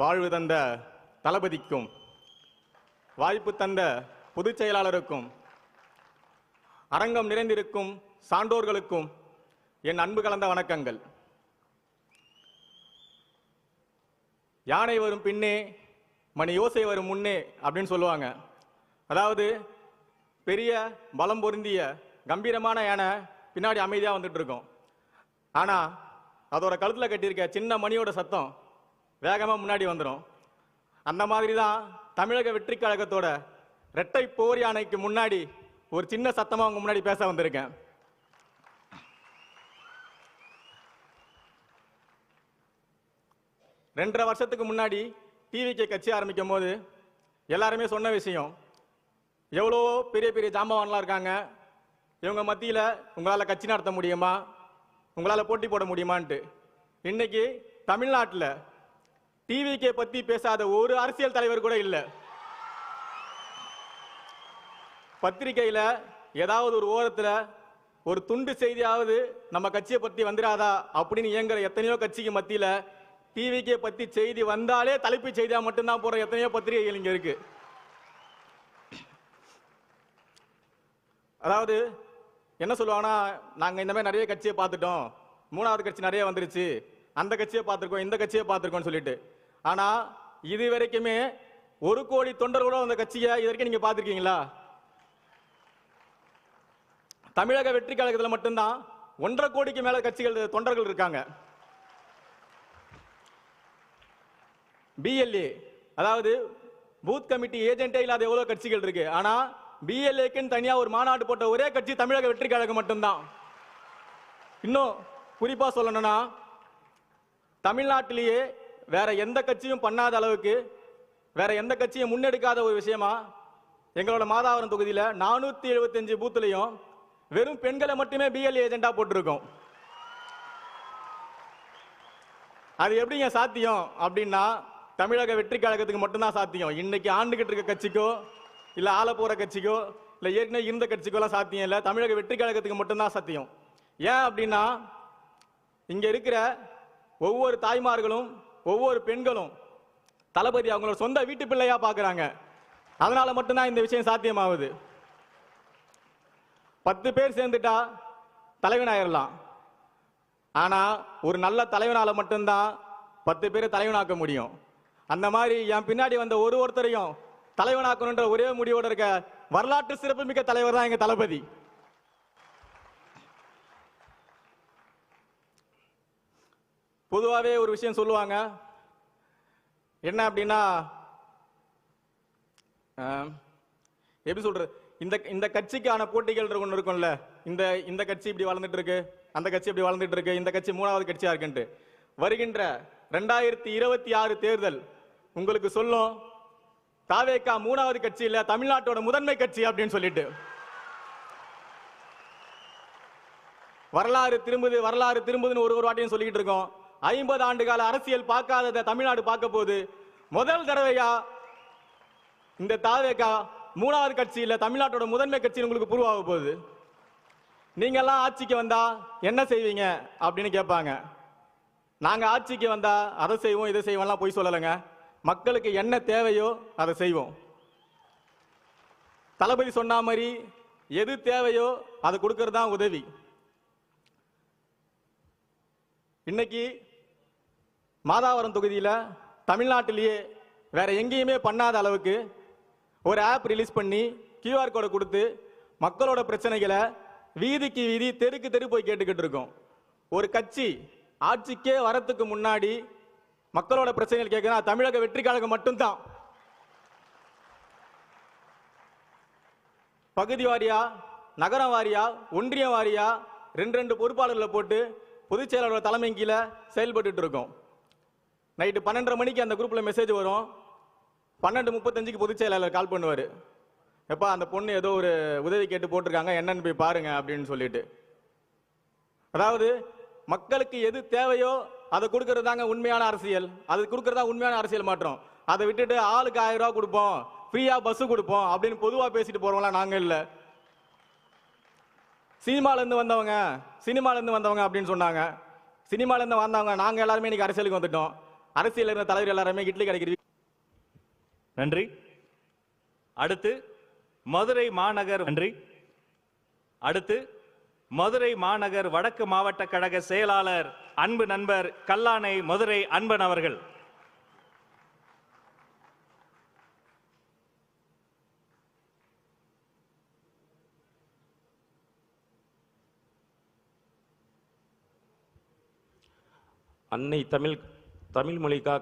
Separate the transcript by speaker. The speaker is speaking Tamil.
Speaker 1: வாழ்வு தந்த தளபதிக்கும் வாய்ப்பு தந்த பொதுச் செயலாளருக்கும் அரங்கம் நிறைந்திருக்கும் சான்றோர்களுக்கும் என் அன்பு கலந்த வணக்கங்கள். யானை வரும் பின்னே மணி யோசை வரும் முன்னே அப்படின்னு சொல்லுவாங்க. அதாவது பெரிய பலம் பொருந்திய கம்பீரமான யானை பின்னாடி அமைதியாக வந்துட்டு இருக்கோம். ஆனால் அதோட கழுத்தில் கட்டியிருக்க சின்ன மணியோட சத்தம் வேகமாக முன்னாடி வந்துடும் அந்த மாதிரி தான் தமிழக வெற்றி கழகத்தோட ரெட்டை போர் யானைக்கு முன்னாடி ஒரு சின்ன சத்தமாக உங்க முன்னாடி பேச வந்திருக்கேன். ரெண்டரை வருஷத்துக்கு முன்னாடி டிவிக்கு கட்சி ஆரம்பிக்கும் போது எல்லாருமே சொன்ன விஷயம் எவ்வளோ பெரிய பெரிய ஜாம்பவான்லாம் இருக்காங்க இவங்க மத்தியில் உங்களால் கட்சி நடத்த முடியுமா உங்களால் போட்டி போட முடியுமான்ட்டு. இன்னைக்கு தமிழ்நாட்டில் டிவிக்கே பற்றி பேசாத ஒரு அரசியல் தலைவர் கூட இல்லை. பத்திரிக்கையில் ஏதாவது ஒரு ஓரத்தில் ஒரு துண்டு செய்தியாவது நம்ம கட்சியை பற்றி வந்துடாதா அப்படின்னு இயங்குற எத்தனையோ கட்சிக்கு மத்தியில் டிவிக்கே பற்றி செய்தி வந்தாலே தலைப்பு செய்தியாக மட்டும்தான் போகிற எத்தனையோ பத்திரிகைகள் இங்கே இருக்கு. அதாவது என்ன சொல்லுவாங்கன்னா நாங்கள் இந்த மாதிரி நிறைய கட்சியை பார்த்துட்டோம். மூணாவது கட்சி நிறைய வந்துருச்சு. அந்த கட்சியை பார்த்துருக்கோம் இந்த கட்சியை பார்த்துருக்கோம்னு சொல்லிட்டு. ஆனால் இது வரைக்குமே ஒரு கோடி தொண்டர்களோ அந்த கட்சியை இது வரைக்கும் நீங்கள் பார்த்துருக்கீங்களா? தமிழக வெற்றி கழகத்தில் மட்டும்தான் ஒன்றரை கோடிக்கு மேல கட்சிகள் தொண்டர்கள் இருக்காங்க. பிஎல்ஏ அதாவது பூத் கமிட்டி ஏஜென்ட்டே இல்லாத எவ்வளவு கட்சிகள் இருக்கு? ஆனா பிஎல்ஏக்குன்னு தனியா ஒரு மாநாடு போட்ட ஒரே கட்சி தமிழக வெற்றி கழகம் மட்டும்தான். இன்னும் குறிப்பா சொல்லணும்னா தமிழ்நாட்டிலேயே வேற எந்த கட்சியும் பண்ணாத அளவுக்கு வேற எந்த கட்சியும் முன்னெடுக்காத ஒரு விஷயமா எங்களோட மாதாவரம் தொகுதியில் நானூத்தி எழுபத்தஞ்சு பூத்துலையும் வெறும் பெண்களை மட்டுமே பிஎல்ஏ ஏஜெண்டா போட்டிருக்கோம். அது எப்படிங்க சாத்தியம்? அப்படின்னா தமிழக வெற்றி கழகத்துக்கு மட்டும்தான் சாத்தியம். இன்னைக்கு ஆண்டுகிட்டு இருக்க கட்சிக்கோ இல்ல ஆள போற கட்சிக்கோ இல்ல ஏற்கனவே இருந்த கட்சிக்கோ எல்லாம் சாத்தியம் இல்லை. தமிழக வெற்றி கழகத்துக்கு மட்டும்தான் சாத்தியம். ஏன் அப்படின்னா இங்க இருக்கிற ஒவ்வொரு தாய்மார்களும் ஒவ்வொரு பெண்களும் தளபதி அவங்களோட சொந்த வீட்டு பிள்ளையா பார்க்குறாங்க அதனால மட்டும்தான் இந்த விஷயம் சாத்தியமாகுது. பத்து பேர் சேர்ந்துட்டா தலைவனாயிடலாம் ஆனால் ஒரு நல்ல தலைவனால் மட்டும்தான் பத்து பேரை தலைவனாக்க முடியும். அந்த மாதிரி என் பின்னாடி வந்த ஒரு ஒருத்தரையும் தலைவனாக்கணுன்ற ஒரே முடிவோடு இருக்க வரலாற்று சிறப்புமிக்க தலைவர் தான் எங்கள் தளபதி. பொதுவாகவே ஒரு விஷயம் சொல்லுவாங்க. என்ன அப்படின்னா எப்படி சொல்றது? இந்த இந்த கட்சிக்கான போட்டிகள் ஒன்று இருக்கும்ல இந்த இந்த கட்சி இப்படி வளர்ந்துட்டு இருக்கு அந்த கட்சி இப்படி வளர்ந்துட்டு இருக்கு இந்த கட்சி மூணாவது கட்சியா இருக்குன்ட்டு. வருகின்ற ரெண்டாயிரத்தி இருபத்தி ஆறு தேர்தல் உங்களுக்கு சொல்லும் தாவேக்கா மூணாவது கட்சி இல்ல தமிழ்நாட்டோட முதன்மை கட்சி அப்படின்னு சொல்லிட்டு. வரலாறு திரும்புது வரலாறு திரும்புதுன்னு ஒரு ஒரு வாட்டியும் சொல்லிக்கிட்டு இருக்கோம். ஐம்பது ஆண்டு கால அரசியல் பார்க்காததை தமிழ்நாடு பார்க்க போகுது. முதல் தடவையா இந்த தாவேக்கா மூணாவது கட்சியில் தமிழ்நாட்டோட முதன்மை கட்சி உங்களுக்கு புருவாக போகுது. நீங்கள்லாம் ஆட்சிக்கு வந்தா என்ன செய்வீங்க அப்படின்னு கேட்பாங்க. நாங்கள் ஆட்சிக்கு வந்தா அதை செய்வோம் இதை செய்வோம்லாம் போய் சொல்லலைங்க. மக்களுக்கு என்ன தேவையோ அதை செய்வோம். தளபதி சொன்ன மாதிரி எது தேவையோ அதை கொடுக்கறது தான் உதவி. இன்னைக்கு மாதாவரம் தொகுதியில் தமிழ்நாட்டிலேயே வேறு எங்கேயுமே பண்ணாத அளவுக்கு ஒரு ஆப் ரிலீஸ் பண்ணி கியூஆர் கோடை கொடுத்து மக்களோட பிரச்சனைகளை வீதிக்கு வீதி தெருக்கு தெரு போய் கேட்டுக்கிட்டு இருக்கோம். ஒரு கட்சி ஆட்சிக்கே வரத்துக்கு முன்னாடி மக்களோட பிரச்சனைகள் கேட்குறா தமிழக வெற்றி கழகம் மட்டும்தான். பகுதி வாரியா நகரம் வாரியா ஒன்றியம் வாரியா ரெண்டு ரெண்டு பொறுப்பாளர்களை போட்டு பொதுச் செயலாளர் தலைமை கீழே செயல்பட்டுட்டு இருக்கோம். நைட்டு பன்னெண்டரை மணிக்கு அந்த குரூப்பில் மெசேஜ் வரும். பன்னெண்டு முப்பத்தஞ்சுக்கு பொதுச் செயலாளர் கால் பண்ணுவார். எப்பா அந்த பொண்ணு ஏதோ ஒரு உதவி கேட்டு போட்டிருக்காங்க என்னன்னு போய் பாருங்க அப்படின்னு சொல்லிட்டு. அதாவது மக்களுக்கு எது தேவையோ அதை கொடுக்கறது தாங்க உண்மையான அரசியல். அது கொடுக்கறதா உண்மையான அரசியல் மாற்றம். அதை விட்டுட்டு ஆளுக்கு ஆயிரம் ரூபா கொடுப்போம் ஃப்ரீயா பஸ் கொடுப்போம் அப்படின்னு பொதுவாக பேசிட்டு போறவங்களா நாங்க இல்ல. சினிமாலேருந்து வந்தவங்க சினிமாலேருந்து வந்தவங்க அப்படின்னு சொன்னாங்க. சினிமாலேருந்து வந்தவங்க நாங்கள் எல்லாருமே இன்னைக்கு அரசியலுக்கு வந்துட்டோம். அரசியல் இருந்த தலைவர் எல்லாருமே இட்லி கிடைக்கிறது
Speaker 2: நன்றி. அடுத்து மதுரை மாநகர் நன்றி. அடுத்து மதுரை மாநகர் வடக்கு மாவட்ட கழக செயலாளர் அன்பு நண்பர் கல்லானை மதுரை அன்பன் அவர்கள்.
Speaker 3: அன்னை தமிழ் தமிழ் மொழிக்காக